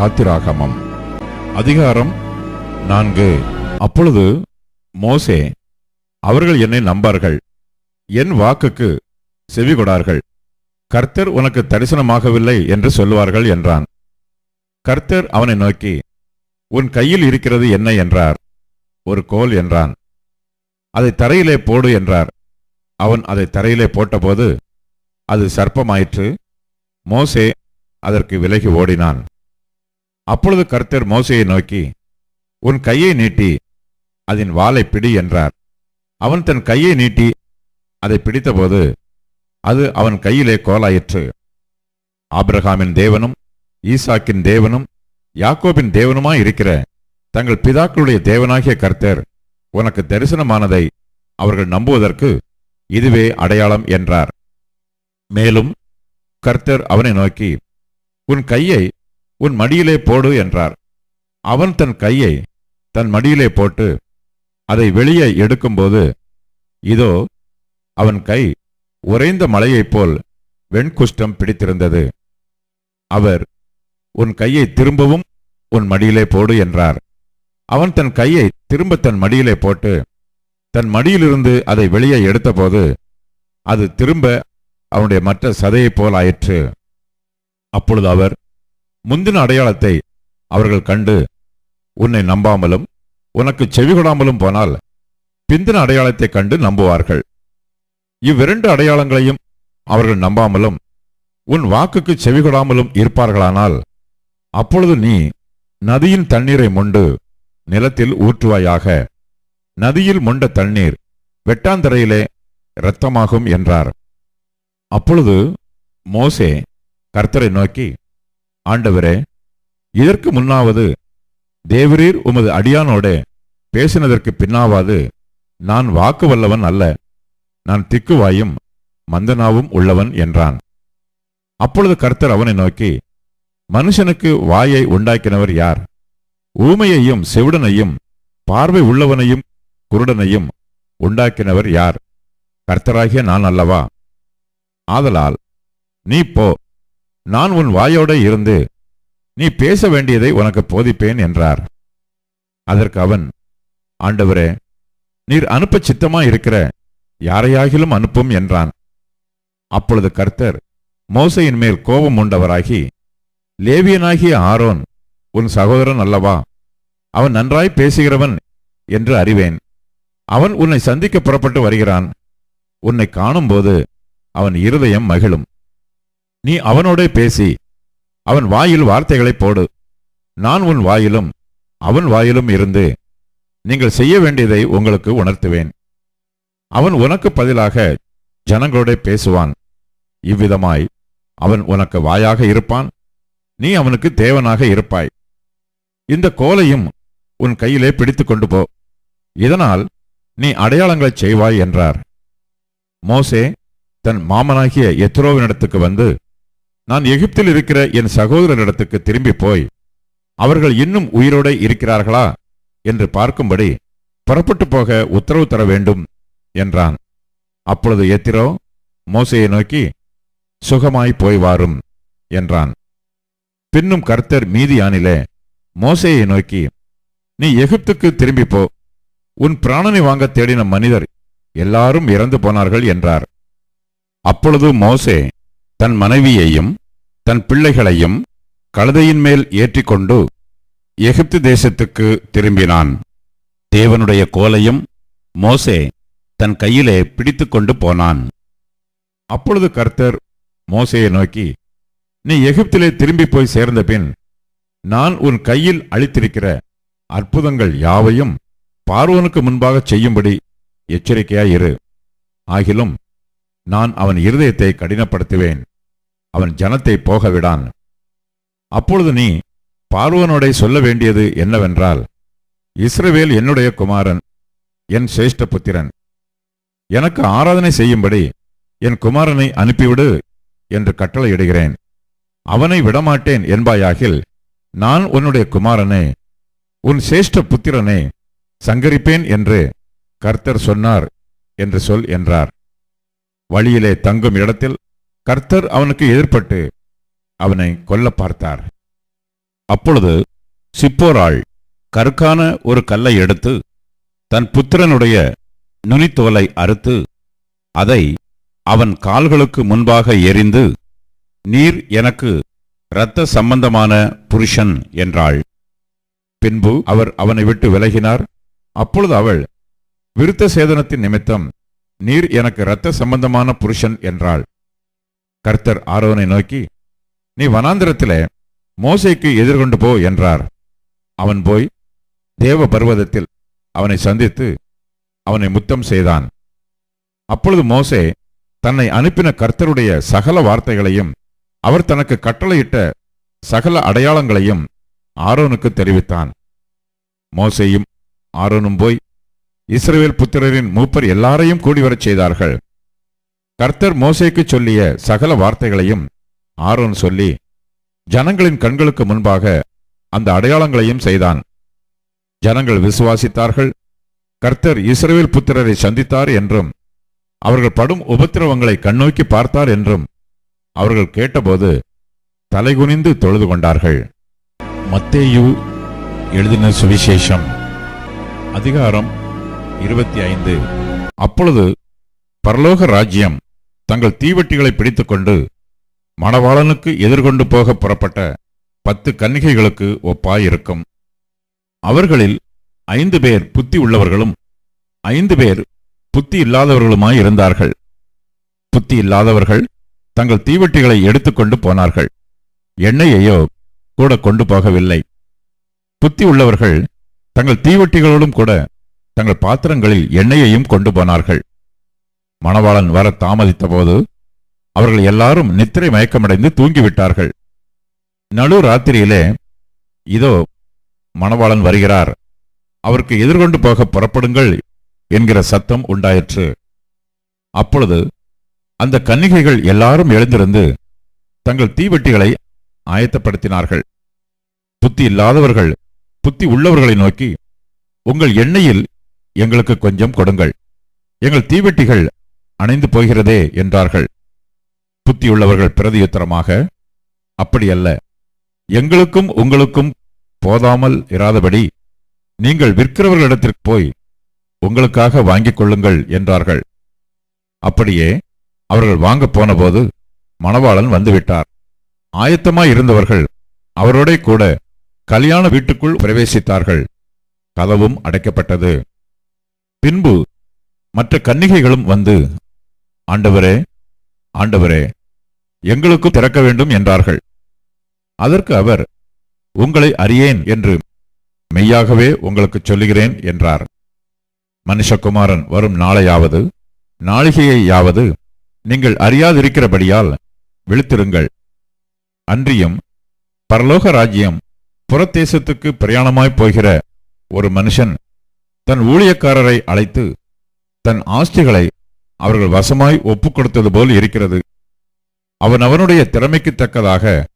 யாத்திராகமம். அதிகாரம் நான்கு. அப்பொழுது மோசே அவர்கள் என்னை நம்பார்கள். என் வாக்குக்கு செவிகொடார்கள். கர்த்தர் உனக்கு தரிசனமாகவில்லை என்று சொல்லுவார்கள் என்றான். கர்த்தர் அவனை நோக்கி உன் கையில் இருக்கிறது என்ன? என்றார். ஒரு கோல் என்றான். அதை தரையிலே போடு என்றார். அவன் அதை தரையிலே போட்டபோது அது சர்ப்பமாயிற்று. மோசே அதற்கு விலகி ஓடினான். அப்பொழுது கர்த்தர் மோசையை நோக்கி உன் கையை நீட்டி அதன் வாலை பிடி என்றார். அவன் தன் கையை நீட்டி அதை பிடித்தபோது அது அவன் கையிலே கோலாயிற்று. ஆபிரகாமின் தேவனும் ஈசாக்கின் தேவனும் யாக்கோபின் தேவனுமாய் இருக்கிற தங்கள் பிதாக்களுடைய தேவனாகிய கர்த்தர் உனக்கு தரிசனமானதை அவர்கள் நம்புவதற்கு இதுவே அடையாளம் என்றார். மேலும் கர்த்தர் அவனை நோக்கி உன் கையை உன் மடியிலே போடு என்றார். அவன் தன் கையை தன் மடியிலே போட்டு அதை வெளியே எடுக்கும்போது இதோ அவன் கை உறைந்த மலையைப் போல் வெண்குஷ்டம் பிடித்திருந்தது. அவர் உன் கையை திரும்பவும் உன் மடியிலே போடு என்றார். அவன் தன் கையை திரும்ப தன் மடியிலே போட்டு தன் மடியிலிருந்து அதை வெளியே எடுத்தபோது அது திரும்ப அவனுடைய மற்ற சதையைப் போல் ஆயிற்று. அப்பொழுது அவர் முந்தின அடையாளத்தை அவர்கள் கண்டு உன்னை நம்பாமலும் உனக்கு செவிகொடாமலும் போனால் பிந்தின அடையாளத்தைக் கண்டு நம்புவார்கள். இவ்விரண்டு அடையாளங்களையும் அவர்கள் நம்பாமலும் உன் வாக்குக்கு செவிகொடாமலும் இருப்பார்களானால் அப்பொழுது நீ நதியின் தண்ணீரை மொண்டு நிலத்தில் ஊற்றுவாயாக. நதியில் மொண்ட தண்ணீர் வெட்டாந்தரையிலே இரத்தமாகும் என்றார். அப்பொழுது மோசே கர்த்தரை நோக்கி ஆண்டவரே இதற்கு முன்னாவது தேவரீர் உமது அடியானோட பேசினதற்கு பின்னாவது நான் வாக்கு வல்லவன் அல்ல நான் திக்குவாயும் மந்தனாவும் உள்ளவன் என்றான். அப்பொழுது கர்த்தர் அவனை நோக்கி மனுஷனுக்கு வாயை உண்டாக்கினவர் யார்? ஊமையையும் செவிடனையும் பார்வை உள்ளவனையும் குருடனையும் உண்டாக்கினவர் யார்? கர்த்தராகிய நான் அல்லவா? ஆதலால் நீ போ நான் உன் வாயோட இருந்து நீ பேச வேண்டியதை உனக்கு போதிப்பேன் என்றார். அதற்கு அவன் ஆண்டவரே நீர் அனுப்ப சித்தமா இருக்கிற யாரையாகிலும் அனுப்பும் என்றான். அப்பொழுது கர்த்தர் மோசையின் மேல் கோபம் உண்டவராகி லேவியனாகிய ஆரோன் உன் சகோதரன் அல்லவா? அவன் நன்றாய் பேசுகிறவன் என்று அறிவேன். அவன் உன்னை சந்திக்க புறப்பட்டு வருகிறான். உன்னை காணும்போது அவன் இருதயம் மகிழும். நீ அவனோடே பேசி அவன் வாயில் வார்த்தைகளை போடு. நான் உன் வாயிலும் அவன் வாயிலும் இருந்து நீங்கள் செய்ய வேண்டியதை உங்களுக்கு உணர்த்துவேன். அவன் உனக்கு பதிலாக ஜனங்களோட பேசுவான். இவ்விதமாய் அவன் உனக்கு வாயாக இருப்பான் நீ அவனுக்கு தேவனாக இருப்பாய். இந்த கோலையும் உன் கையிலே பிடித்து கொண்டு போ. இதனால் நீ அடையாளங்களைச் செய்வாய் என்றார். மோசே தன் மாமனாகிய எத்ரோவினிடத்துக்கு வந்து நான் எகிப்தில் இருக்கிற என் சகோதரனிடத்துக்கு திரும்பி போய் அவர்கள் இன்னும் உயிரோட இருக்கிறார்களா என்று பார்க்கும்படி புறப்பட்டு போக உத்தரவு தர வேண்டும் என்றான். அப்பொழுது எத்திரோ மோசையை நோக்கி சுகமாய் போய் வாரும் என்றான். பின்னும் கர்த்தர் மீதியானிலே மோசையை நோக்கி நீ எகிப்துக்கு திரும்பி போ. உன் பிராணனை வாங்க தேடின மனிதர் எல்லாரும் இறந்து போனார்கள் என்றார். அப்பொழுது மோசே தன் மனைவியையும் தன் பிள்ளைகளையும் கழுதையின் மேல் ஏற்றிக்கொண்டு எகிப்து தேசத்துக்கு திரும்பினான். தேவனுடைய கோலையும் மோசே தன் கையிலே பிடித்துக்கொண்டு போனான். அப்பொழுது கர்த்தர் மோசையை நோக்கி நீ எகிப்திலே திரும்பி போய் சேர்ந்த பின் நான் உன் கையில் அளித்திருக்கிற அற்புதங்கள் யாவையும் பார்வனுக்கு முன்பாக செய்யும்படி எச்சரிக்கையாயிரு ஆகிலும் நான் அவன் இருதயத்தை கடினப்படுத்துவேன். அவன் ஜனத்தை போகவிடான். அப்பொழுது நீ பார்வனுடைய சொல்ல வேண்டியது என்னவென்றால் இஸ்ரவேல் என்னுடைய குமாரன் என் சிரேஷ்ட புத்திரன். எனக்கு ஆராதனை செய்யும்படி என் குமாரனை அனுப்பிவிடு என்று கட்டளையிடுகிறேன். அவனை விடமாட்டேன் என்பாயாகில் நான் உன்னுடைய குமாரனே உன் சிரேஷ்ட புத்திரனே சங்கரிப்பேன் என்று கர்த்தர் சொன்னார் என்று சொல் என்றார். வழியிலே தங்கும் இடத்தில் கர்த்தர் அவனுக்கு எதிர்பட்டு அவனை கொல்ல பார்த்தார். அப்பொழுது சிப்போராள் கருக்கான ஒரு கல்லை எடுத்து தன் புத்திரனுடைய நுனித்தோலை அறுத்து அதை அவன் கால்களுக்கு முன்பாக எறிந்து நீர் எனக்கு இரத்த சம்பந்தமான புருஷன் என்றாள். பின்பு அவர் அவனை விட்டு விலகினார். அப்பொழுது அவள் விருத்த சேதனத்தின் நிமித்தம் நீர் எனக்கு இரத்த சம்பந்தமான புருஷன் என்றாள். கர்த்தர் ஆரோனை நோக்கி நீ வனாந்திரத்திலே மோசைக்கு எதிர்கொண்டு போ என்றார். அவன் போய் தேவ பர்வதத்தில் அவனை சந்தித்து அவனை முத்தம் செய்தான். அப்பொழுது மோசே தன்னை அனுப்பின கர்த்தருடைய சகல வார்த்தைகளையும் அவர் தனக்கு கட்டளையிட்ட சகல அடையாளங்களையும் ஆரோனுக்கு தெரிவித்தான். மோசையும் ஆரோனும் போய் இஸ்ரேல் புத்திரரின் மூப்பர் எல்லாரையும் கூடி வரச் செய்தார்கள். கர்த்தர் மோசேக்கு சொல்லிய சகல வார்த்தைகளையும் ஆரோன் சொல்லி ஜனங்களின் கண்களுக்கு முன்பாக அந்த அடையாளங்களையும் செய்தான். ஜனங்கள் விசுவாசித்தார்கள். கர்த்தர் இஸ்ரேல் புத்திரரை சந்தித்தார் என்றும் அவர்கள் படும் உபத்திரவங்களை கண்ணோக்கி பார்த்தார் என்றும் அவர்கள் கேட்டபோது தலைகுனிந்து தொழுது கொண்டார்கள். மத்தேயு எழுதின சுவிசேஷம் அதிகாரம் இருபத்தி ஐந்து. அப்பொழுது பரலோக ராஜ்யம் தங்கள் தீவெட்டிகளை பிடித்துக்கொண்டு மணவாளனுக்கு எதிர்கொண்டு போக புறப்பட்ட பத்து கன்னிகைகளுக்கு ஒப்பாயிருக்கும். அவர்களில் ஐந்து பேர் புத்தி உள்ளவர்களும் ஐந்து பேர் புத்தி இல்லாதவர்களுமாய் இருந்தார்கள். புத்தி இல்லாதவர்கள் தங்கள் தீவெட்டிகளை எடுத்துக்கொண்டு போனார்கள். எண்ணெயையோ கூட கொண்டு போகவில்லை. புத்தி உள்ளவர்கள் தங்கள் தீவெட்டிகளோடும் கூட தங்கள் பாத்திரங்களில் எண்ணெயையும் கொண்டு போனார்கள். மணவாளன் வர தாமதித்தபோது அவர்கள் எல்லாரும் நித்திரை மயக்கமடைந்து தூங்கிவிட்டார்கள். நடு ராத்திரியிலே இதோ மணவாளன் வருகிறார். அவருக்கு எதிர்கொண்டு போக புறப்படுங்கள் என்கிற சத்தம் உண்டாயிற்று. அப்பொழுது அந்த கன்னிகைகள் எல்லாரும் எழுந்திருந்து தங்கள் தீவெட்டிகளை ஆயத்தப்படுத்தினார்கள். புத்தி இல்லாதவர்கள் புத்தி உள்ளவர்களை நோக்கி உங்கள் எண்ணெயில் எங்களுக்கு கொஞ்சம் கொடுங்கள். எங்கள் தீவெட்டிகள் அணைந்து போகிறதே என்றார்கள். புத்தியுள்ளவர்கள் பிரதியுத்தரமாக அப்படியல்ல. எங்களுக்கும் உங்களுக்கும் போதாமல் இராதபடி நீங்கள் விற்கிறவர்களிடத்திற்கு போய் உங்களுக்காக வாங்கிக் கொள்ளுங்கள் என்றார்கள். அப்படியே அவர்கள் வாங்கப் போனபோது மணவாளன் வந்துவிட்டார். ஆயத்தமாய் இருந்தவர்கள் அவரோடே கூட கல்யாண வீட்டுக்குள் பிரவேசித்தார்கள். கதவும் அடைக்கப்பட்டது. பின்பு மற்ற கன்னிகைகளும் வந்து ஆண்டவரே ஆண்டவரே எங்களுக்கும் திறக்க வேண்டும் என்றார்கள். அதற்கு அவர் உங்களை அறியேன் என்று மெய்யாகவே உங்களுக்குச் சொல்லுகிறேன் என்றார். மனுஷகுமாரன் வரும் நாளையாவது நாளிகையாவது நீங்கள் அறியாதிருக்கிறபடியால் விழித்திருங்கள். அன்றியும் பரலோக ராஜ்யம் புறத்தேசத்துக்கு பிரயாணமாய் போகிற ஒரு மனுஷன் தன் ஊழியக்காரரை அழைத்து தன் ஆஸ்திகளை அவர்கள் வசமாய் ஒப்புக் கொடுத்தது போல் இருக்கிறது. அவன் அவனுடைய திறமைக்கு தக்கதாக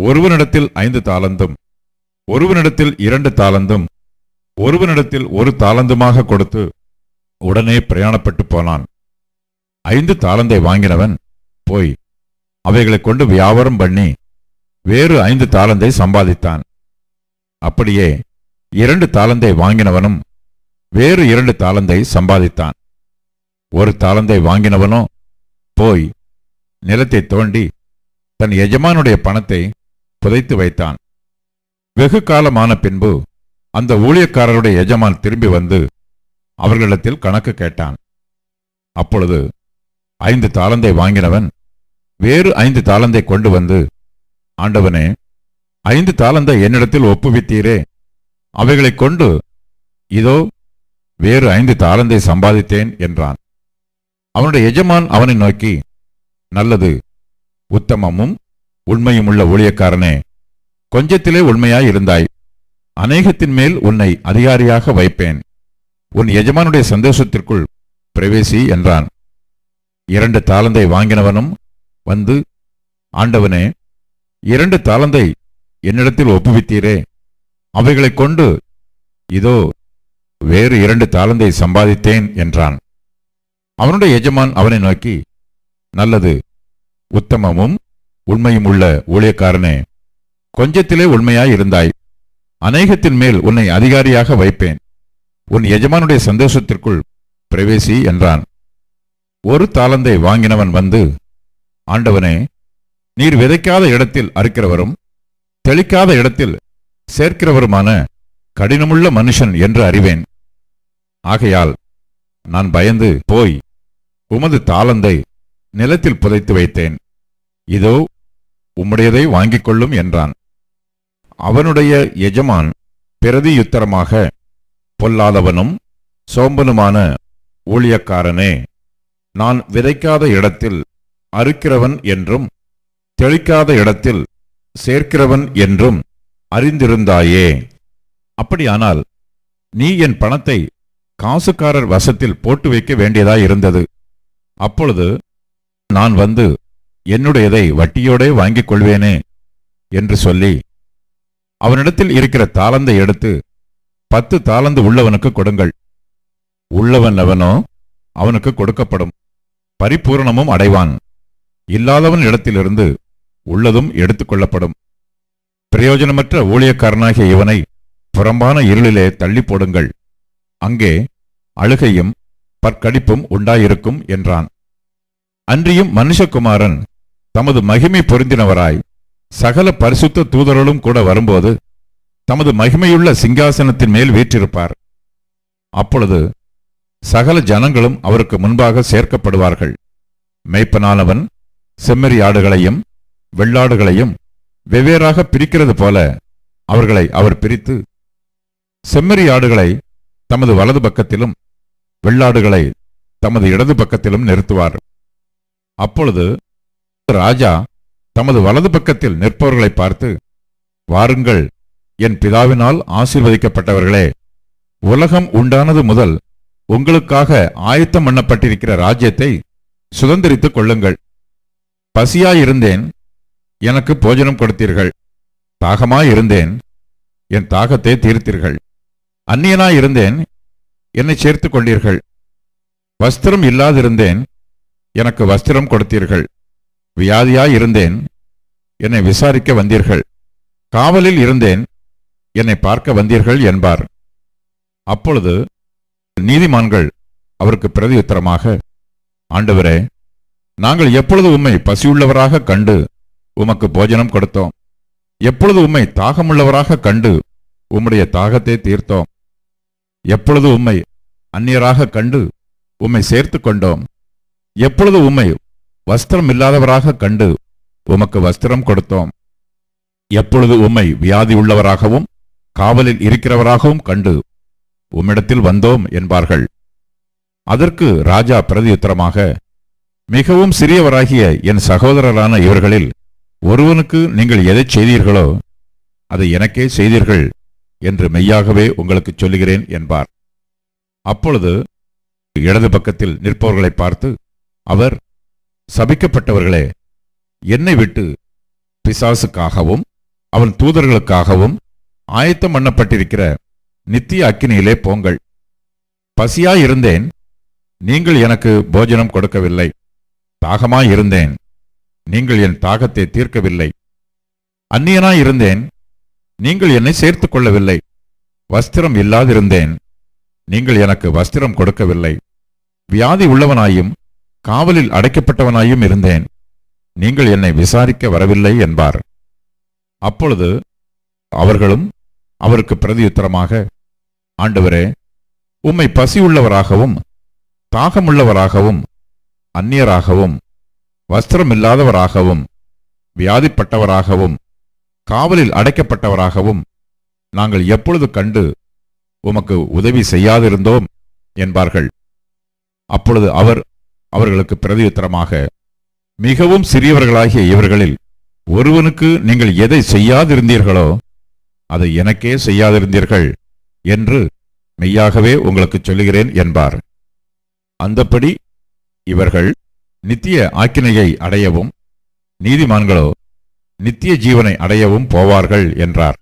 ஒருவனிடத்தில் ஐந்து தாளந்தும் ஒருவனிடத்தில் இரண்டு தாளந்தும் ஒருவனிடத்தில் ஒரு தாளந்துமாக கொடுத்து உடனே பிரயாணப்பட்டு போனான். ஐந்து தாளந்தை வாங்கினவன் போய் அவைகளைக் கொண்டு வியாபாரம் பண்ணி வேறு ஐந்து தாளந்தை சம்பாதித்தான். அப்படியே இரண்டு தாளந்தை வாங்கினவனும் வேறு இரண்டு தாளந்தை சம்பாதித்தான். ஒரு தாளந்தை வாங்கினவனோ போய் நிலத்தை தோண்டி தன் எஜமானுடைய பணத்தை புதைத்து வைத்தான். வெகு காலமான பின்பு அந்த ஊழியக்காரருடைய எஜமான் திரும்பி வந்து அவர்களிடத்தில் கணக்கு கேட்டான். அப்பொழுது ஐந்து தாளந்தை வாங்கினவன் வேறு ஐந்து தாளந்தை கொண்டு வந்து ஆண்டவனே ஐந்து தாளந்தை என்னிடத்தில் ஒப்புவித்தீரே. அவைகளைக் கொண்டு இதோ வேறு ஐந்து தாளந்தை சம்பாதித்தேன் என்றான். அவனுடைய எஜமான் அவனை நோக்கி நல்லது உத்தமமும் உண்மையும் உள்ள ஊழியக்காரனே கொஞ்சத்திலே உண்மையாய் இருந்தாய். அநேகத்தின் மேல் உன்னை அதிகாரியாக வைப்பேன். உன் எஜமானுடைய சந்தோஷத்திற்குள் பிரவேசி என்றான். இரண்டு தாளந்தை வாங்கினவனும் வந்து ஆண்டவனே இரண்டு தாளந்தை என்னிடத்தில் ஒப்புவித்தீரே. அவைகளைக் கொண்டு இதோ வேறு இரண்டு தாளந்தை சம்பாதித்தேன் என்றான். அவனுடைய எஜமான் அவனை நோக்கி நல்லது உத்தமமும் உண்மையும் உள்ள ஊழியக்காரனே கொஞ்சத்திலே உண்மையாய் இருந்தாய். அநேகத்தின் மேல் உன்னை அதிகாரியாக வைப்பேன். உன் எஜமானுடைய சந்தோஷத்திற்குள் பிரவேசி என்றான். ஒரு தாளந்தை வாங்கினவன் வந்து ஆண்டவனே நீர் விதைக்காத இடத்தில் அறுக்கிறவரும் தெளிக்காத இடத்தில் சேர்க்கிறவருமான கடினமுள்ள மனுஷன் என்று அறிவேன். ஆகையால் நான் பயந்து போய் உமது தாளந்தை நிலத்தில் புதைத்து வைத்தேன். இதோ உம்முடையதை வாங்கிக் கொள்ளும் என்றான். அவனுடைய எஜமான் பிரதியுத்தரமாக பொல்லாதவனும் சோம்பனுமான ஊழியக்காரனே நான் விதைக்காத இடத்தில் அறுக்கிறவன் என்றும் தெளிக்காத இடத்தில் சேர்க்கிறவன் என்றும் அறிந்திருந்தாயே. அப்படியானால் நீ என் பணத்தை காசுக்காரர் வசத்தில் போட்டு வைக்க வேண்டியதாயிருந்தது. அப்பொழுது நான் வந்து என்னுடையதை வட்டியோடே வாங்கிக் கொள்வேனே என்று சொல்லி அவனிடத்தில் இருக்கிற தாளந்தை எடுத்து பத்து தாளந்து உள்ளவனுக்கு கொடுங்கள். உள்ளவன் எவனோ அவனுக்கு கொடுக்கப்படும். பரிபூரணமும் அடைவான். இல்லாதவன் இடத்திலிருந்து உள்ளதும் எடுத்துக்கொள்ளப்படும் பிரயோஜனமற்ற ஊழியக்காரனாகிய இவனை புறம்பான இருளிலே தள்ளி போடுங்கள். அங்கே அழுகையும் பற்கடிப்பும் உண்டாயிருக்கும் என்றான். அன்றியும் மனுஷகுமாரன் தமது மகிமை பொருந்தினவராய் சகல பரிசுத்த தூதர்களும் கூட வரும்போது தமது மகிமையுள்ள சிங்காசனத்தின் மேல் வீற்றிருப்பார். அப்பொழுது சகல ஜனங்களும் அவருக்கு முன்பாக சேர்க்கப்படுவார்கள். மெய்ப்பனானவன் செம்மறி ஆடுகளையும் வெள்ளாடுகளையும் வெவ்வேறாக பிரிக்கிறது போல அவர்களை அவர் பிரித்து செம்மறி ஆடுகளை தமது வலது பக்கத்திலும் வெள்ளாடுகளை தமது இடது பக்கத்திலும் நிறுத்துவார். அப்பொழுது ராஜா தமது வலது பக்கத்தில் நிற்பவர்களை பார்த்து வாருங்கள் என் பிதாவினால் ஆசீர்வதிக்கப்பட்டவர்களே உலகம் உண்டானது முதல் உங்களுக்காக ஆயத்தம் பண்ணப்பட்டிருக்கிற ராஜ்யத்தை சுதந்திரித்துக் கொள்ளுங்கள். பசியாயிருந்தேன் எனக்கு போஜனம் கொடுத்தீர்கள். தாகமாயிருந்தேன் என் தாகத்தை தீர்த்தீர்கள். அந்நியனாயிருந்தேன் என்னை சேர்த்து கொண்டீர்கள். வஸ்திரம் இல்லாதிருந்தேன் எனக்கு வஸ்திரம் கொடுத்தீர்கள். வியாதியாயிருந்தேன் என்னை விசாரிக்க வந்தீர்கள். காவலில் இருந்தேன் என்னை பார்க்க வந்தீர்கள் என்பார். அப்பொழுது நீதிமான்கள் அவருக்கு பிரதியுத்தரமாக ஆண்டவரே நாங்கள் எப்பொழுது உம்மை பசியுள்ளவராக கண்டு உமக்கு போஜனம் கொடுத்தோம்? எப்பொழுது உம்மை தாகமுள்ளவராக கண்டு உம்முடைய தாகத்தை தீர்த்தோம்? எப்பொழுது உம்மை அந்நியராக கண்டு உம்மை சேர்த்து கொண்டோம்? எப்பொழுது உம்மை வஸ்திரம் இல்லாதவராக கண்டு உமக்கு வஸ்திரம் கொடுத்தோம்? எப்பொழுது உம்மை வியாதி உள்ளவராகவும் காவலில் இருக்கிறவராகவும் கண்டு உம்மிடத்தில் வந்தோம் என்பார்கள். அதற்கு ராஜா பிரதியுத்தரமாக மிகவும் சிறியவராகிய என் சகோதரரான இவர்களில் ஒருவனுக்கு நீங்கள் எதைச் செய்தீர்களோ அதை எனக்கே செய்தீர்கள். என்று மெய்யாகவே உங்களுக்கு சொல்லுகிறேன் என்பார். அப்பொழுது இடது பக்கத்தில் நிற்பவர்களை பார்த்து அவர் சபிக்கப்பட்டவர்களே என்னை விட்டு பிசாசுக்காகவும் அவன் தூதர்களுக்காகவும் ஆயத்தம் பண்ணப்பட்டிருக்கிற நித்திய அக்கினியிலே போங்கள். பசியாயிருந்தேன் நீங்கள் எனக்கு போஜனம் கொடுக்கவில்லை. தாகமாயிருந்தேன் நீங்கள் என் தாகத்தை தீர்க்கவில்லை. அந்நியனாயிருந்தேன் நீங்கள் என்னை சேர்த்து கொள்ளவில்லை வஸ்திரம் இல்லாதிருந்தேன். நீங்கள் எனக்கு வஸ்திரம் கொடுக்கவில்லை. வியாதி உள்ளவனாயும் காவலில் அடைக்கப்பட்டவனாயும் இருந்தேன். நீங்கள் என்னை விசாரிக்க வரவில்லை என்பார். அப்பொழுது அவர்களும் அவருக்கு பிரதியுத்தரமாக ஆண்டவரே உம்மை பசியுள்ளவராகவும் தாகமுள்ளவராகவும் அந்நியராகவும் வஸ்திரமில்லாதவராகவும் வியாதிப்பட்டவராகவும் காவலில் அடைக்கப்பட்டவராகவும் நாங்கள் எப்பொழுது கண்டு உமக்கு உதவி செய்யாதிருந்தோம் என்பார்கள். அப்பொழுது அவர் அவர்களுக்கு பிரதியுத்தரமாக மிகவும் சிறியவர்களாகிய இவர்களில் ஒருவனுக்கு நீங்கள் எதை செய்யாதிருந்தீர்களோ அதை எனக்கே செய்யாதிருந்தீர்கள் என்று மெய்யாகவே உங்களுக்கு சொல்லுகிறேன் என்பார். அந்தப்படி இவர்கள் நித்திய ஆக்கினையை அடையவும் நீதிமான்களோ நித்திய ஜீவனை அடையவும் போவார்கள் என்றார்.